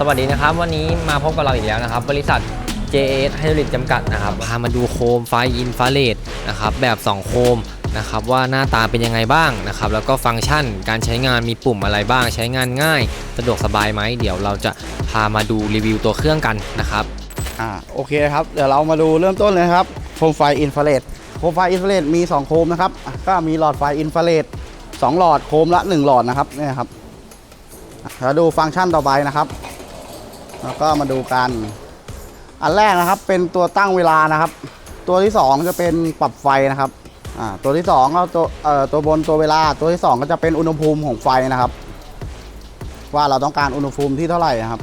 สวัสดีนะครับ วันนี้มาพบกับเราอีกแล้วนะครับ บริษัท JS ไฮดรอลิกจำกัดนะครับพามาดูโคมไฟอินฟราเรดนะครับแบบ 2 โคมนะครับว่าหน้าตาเป็นยังไงบ้างนะครับแล้วก็ฟังก์ชันการใช้งานมีปุ่มอะไรบ้าง ใช้งานง่าย สะดวกสบายไหมเดี๋ยวเราจะพามาดูรีวิวตัวเครื่องกันนะครับอ่าโอเคครับเดี๋ยวเรามาดูเริ่มต้นเลยครับโคมไฟอินฟราเรดโคมไฟอินฟราเรดมี 2 โคมนะครับก็มีหลอดไฟอินฟราเรด2หลอดโคมละ 1 หลอดนะครับเนี่ยครับอะเราดูฟังก์ชันต่อไปนะครับ แล้วก็มาดูกัน อันแรกนะครับเป็นตัวตั้งเวลานะครับ ตัวที่ 2 จะเป็นปรับไฟนะครับอ่าตัวที่2ก็ตัวเอ่อตัวบนตัวเวลา ตัวที่ 2 ก็จะเป็นอุณหภูมิของไฟนะครับ ว่าเราต้องการอุณหภูมิที่เท่าไหร่นะครับ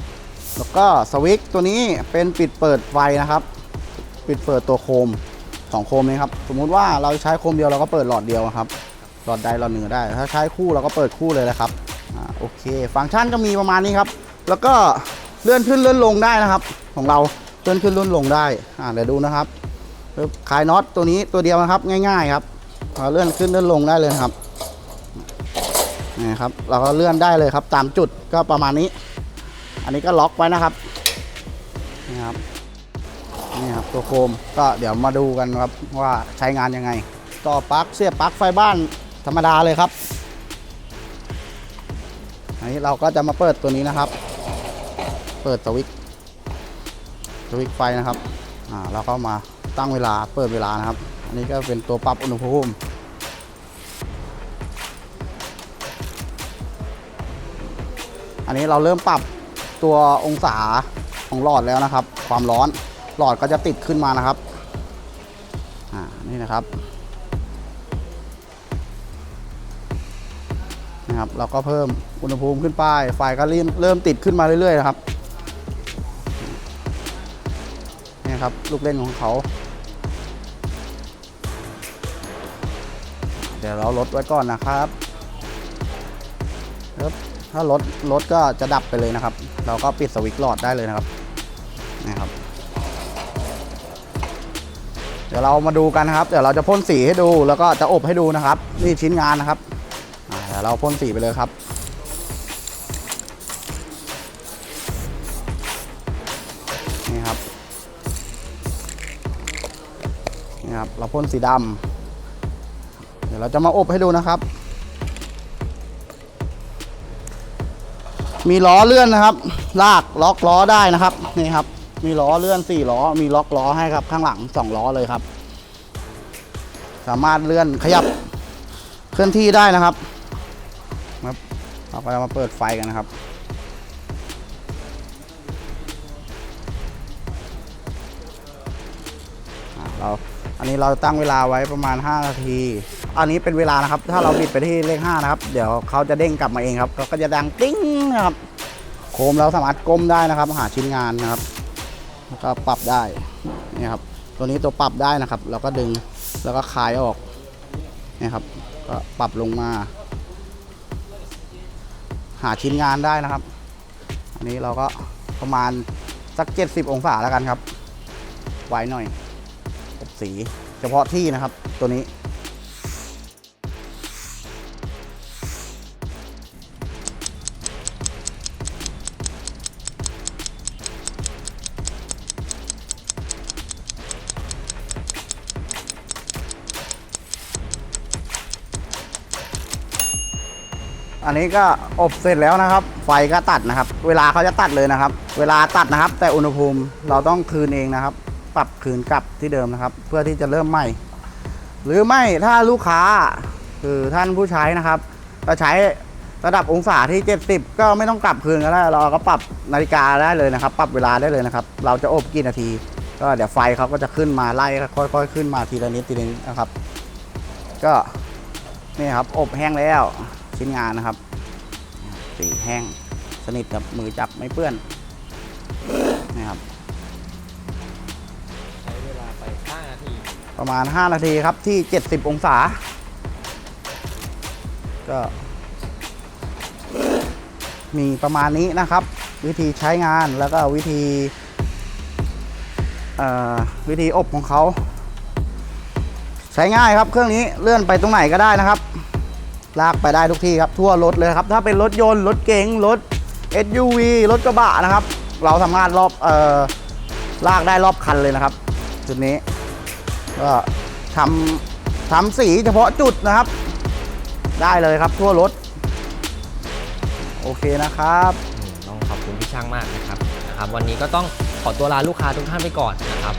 แล้วก็สวิตช์ตัวนี้เป็นปิดเปิดไฟนะครับ ปิดเปิดตัวโคมสองโคมนี้ครับสมมุติว่าเราใช้โคมเดียวเราก็เปิดหลอดเดียวครับหลอดใดหลอดหนึ่งได้ ถ้าใช้คู่เราก็เปิดคู่เลยนะครับอ่าโอเค ฟังก์ชันก็มีประมาณนี้ครับ แล้วก็ เลื่อนขึ้นเลื่อนลงได้นะครับ ของเราเลื่อนขึ้นเลื่อนลงได้อ่าเดี๋ยวดูนะครับปึ๊บคลายน็อตตัวนี้ตัวเดียวนะครับง่าย ๆ ครับเราเลื่อนขึ้นเลื่อนลงได้เลยครับนี่ครับ เราก็เลื่อนได้เลยครับ ตามจุดก็ประมาณนี้ อันนี้ก็ล็อกไว้นะครับนี่ครับนี่ครับตัวโคมก็เดี๋ยวมาดูกันครับว่าใช้งานยังไง ต่อปลั๊กเสียบปลั๊กไฟบ้านธรรมดาเลยครับอันนี้เราก็จะมาเปิดตัวนี้นะครับ เปิดสวิตช์สวิตช์ไฟนะครับอ่าเราก็มาตั้งเวลาเปิดเวลานะครับ อันนี้ก็เป็นตัวปรับอุณหภูมิอันนี้เราเริ่มปรับตัวองศาของหลอดแล้วนะครับ ความร้อนหลอดก็จะติดขึ้นมานะครับอ่านี่นะครับนะครับ เราก็เพิ่มอุณหภูมิขึ้นไปไฟก็เริ่มเริ่มติดขึ้นมาเรื่อยๆนะครับ ครับ ลูกเล่นของเขา เดี๋ยวเราลดไว้ก่อนนะครับถ้ารถรถก็จะดับไปเลยนะครับ เราก็ปิดสวิตช์หลอดได้เลยนะครับนะครับ เดี๋ยวเรามาดูกันนะครับ เดี๋ยวเราจะพ่นสีให้ดูแล้วก็จะอบให้ดูนะครับ นี่ชิ้นงานนะครับเดี๋ยวเราพ่นสีไปเลยครับ ครับ เราพ่นสีดำเดี๋ยวเราจะมาอบให้ดูนะครับ มีล้อเลื่อนนะครับ ลากล็อกล้อได้นะครับนี่ครับ มีล้อเลื่อน4ล้อ มีล็อกล้อให้ครับ ข้างหลัง2ล้อเลยครับ สามารถเลื่อนขยับเคลื่อนที่ได้นะครับครับเราก็จะมาเปิดไฟกันนะครับเรา อันนี้เราตั้งเวลาไว้ประมาณ 5 นาที อันนี้เป็นเวลานะครับ ถ้าเราบิดไปที่เลข5นะครับ เดี๋ยวเขาจะเด้งกลับมาเองครับเขาก็จะดังติ้งนะครับ โคมเราสามารถก้มได้นะครับ หาชิ้นงานนะครับ แล้วก็ปรับได้ นี่ครับ ตัวนี้ตัวปรับได้นะครับ เราก็ดึง แล้วก็คลายออก นี่ครับ ก็ปรับลงมา หาชิ้นงานได้นะครับ อันนี้เราก็ประมาณสัก 70 องศาแล้วกันครับ ไว้หน่อย สีเฉพาะที่นะครับตัวนี้ อันนี้ก็อบเสร็จแล้วนะครับ ไฟก็ตัดนะครับ เวลาเขาจะตัดเลยนะครับ เวลาตัดนะครับ แต่อุณหภูมิเราต้องคืนเองนะครับ ปรับคืนกลับที่เดิมนะครับ เพื่อที่จะเริ่มใหม่ หรือไม่ถ้าลูกค้าคือท่านผู้ใช้นะครับจะใช้ระดับองศาที่ 70 ก็ไม่ต้องกลับคืนก็ได้เราก็ปรับนาฬิกาได้เลยนะครับ ปรับเวลาได้เลยนะครับ เราจะอบกี่นาที ก็เดี๋ยวไฟเขาก็จะขึ้นมาไล่ค่อยๆ ขึ้นมาทีละนิดทีละนิดนะครับ ก็นี่ครับอบแห้งแล้วชิ้นงานนะครับสีแห้งสนิทกับมือจับไม่เปื้อนนี่ครับ ประมาณ 5 นาทีครับที่ 70 องศา ก็มีประมาณนี้นะครับ วิธีใช้งานแล้วก็วิธีวิธีอบของเขา ใช้ง่ายครับเครื่องนี้เลื่อนไปตรงไหนก็ได้นะครับ ลากไปได้ทุกที่ครับ ทั่วรถเลยครับ ถ้าเป็นรถยนต์ รถเก๋งรถ SUV รถกระบะนะครับ เราทำงานรอบเอ่อลากได้รอบคันเลยนะครับ จุดนี้ ก็ทำทำสีเฉพาะจุดนะครับ ได้เลยครับทั่วรถ โอเคนะครับ ต้องขอบคุณพี่ช่างมากนะครับนะครับ วันนี้ก็ต้องขอตัวลาลูกค้าทุกท่านไปก่อนนะครับ